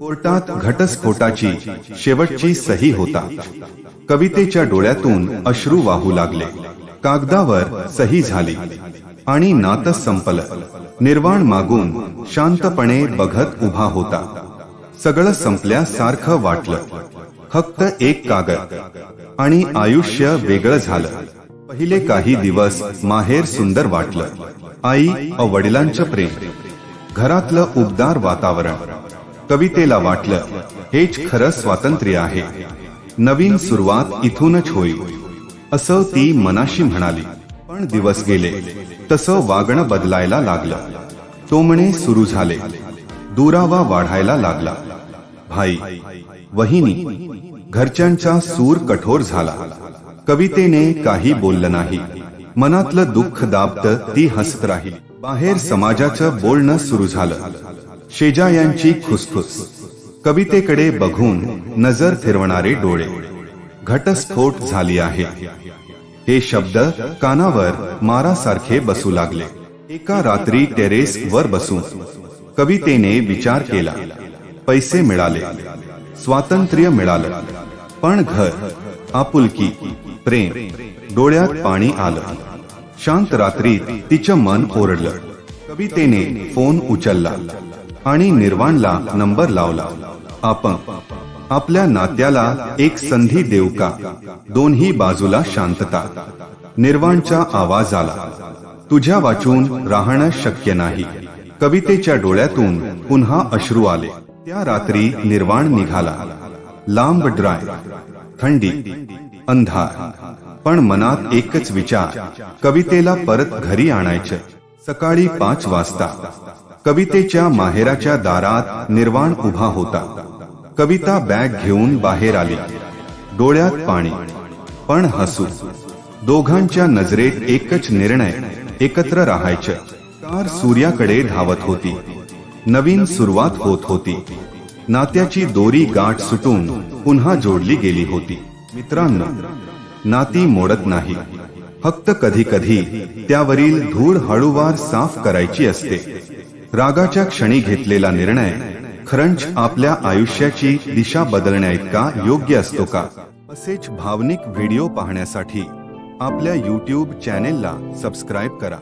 कोर्टात घटस्फोटाची शेवटची सही होता. कवितेच्या डोळ्यातून अश्रू वाहू लागले. कागदावर सही झाली. आणि नातं संपलं. निर्वाण मागून शांतपणे बघत उभा होता. सगळं संपल्यासारखं वाटलं. फक्त एक कागद. आणि आयुष्य वेगळं झालं. पहिले काही दिवस माहेर सुंदर वाटलं. आई व वडिलांचं प्रेम. घरातलं उबदार वातावरण. कवितेला वाटलं हेच खरं स्वातंत्र्य आहे. नवीन सुरुवात इथूनच होईल असं ती मनाशी म्हणाली. पण दिवस गेले तसं वागणं बदलायला लागलं. टोमणे सुरू झाले. दुरावा वाढायला लागला. भाई वहिनी घरच्यांचा सूर कठोर झाला. कवितेने काही बोललं नाही. मनातलं दुःख दाबत ती हसत राहील. बाहेर समाजाचं बोलणं सुरू झालं. शेजायांची खुसफुस कवितेकडे बघून नजर फिरवणारे डोळे. घटस्फोट झाली आहे. हे शब्द कानावर मारासारखे बसू लागले. एका रात्री टेरेस वर बसून कवितेने विचार केला. पैसे मिळाले. स्वातंत्र्य मिळालं. पण घर आपुलकी प्रेम डोळ्यात पाणी आलं. शांत रात्रीत तिचं मन ओरडलं. कवितेने फोन उचलला. आणि निर्वाणला नंबर लावला. आपण आपल्या नात्याला एक संधी देऊ का? दोन्ही बाजूला शांतता. निर्वाणच्या आवाज आला तुझ्या वाचून राहणं शक्य नाही. कवितेच्या डोळ्यातून पुन्हा अश्रू आले. त्या रात्री निर्वाण निघाला. लांब ड्राय थंडी अंधार. पण मनात एकच विचार कवितेला परत घरी आणायचे. सकाळी पाच वाजता. कवितेच्या माहेराच्या दारात निर्वाण उभा होता. कविता बॅग घेऊन बाहेर आली. डोळ्यात पाणी पण हसू. दोघांच्या नजरेत एकच निर्णय एकत्र राहायचं. कार सूर्याकडे धावत होती. नवीन सुरुवात होत होती. नात्याची दोरी गाठ सुटून पुन्हा जोडली गेली होती. मित्रांनो नाती मोडत नाही. फक्त कधी कधी त्यावरील धूळ हळूवार साफ करायची असते. रागाच्या क्षणी घेतलेला निर्णय खरंच आपल्या आयुष्याची दिशा बदलण्याइतका योग्य असतो का? असेच भावनिक व्हिडिओ पाहण्यासाठी आपल्या यूट्यूब चॅनेलला सबस्क्राईब करा.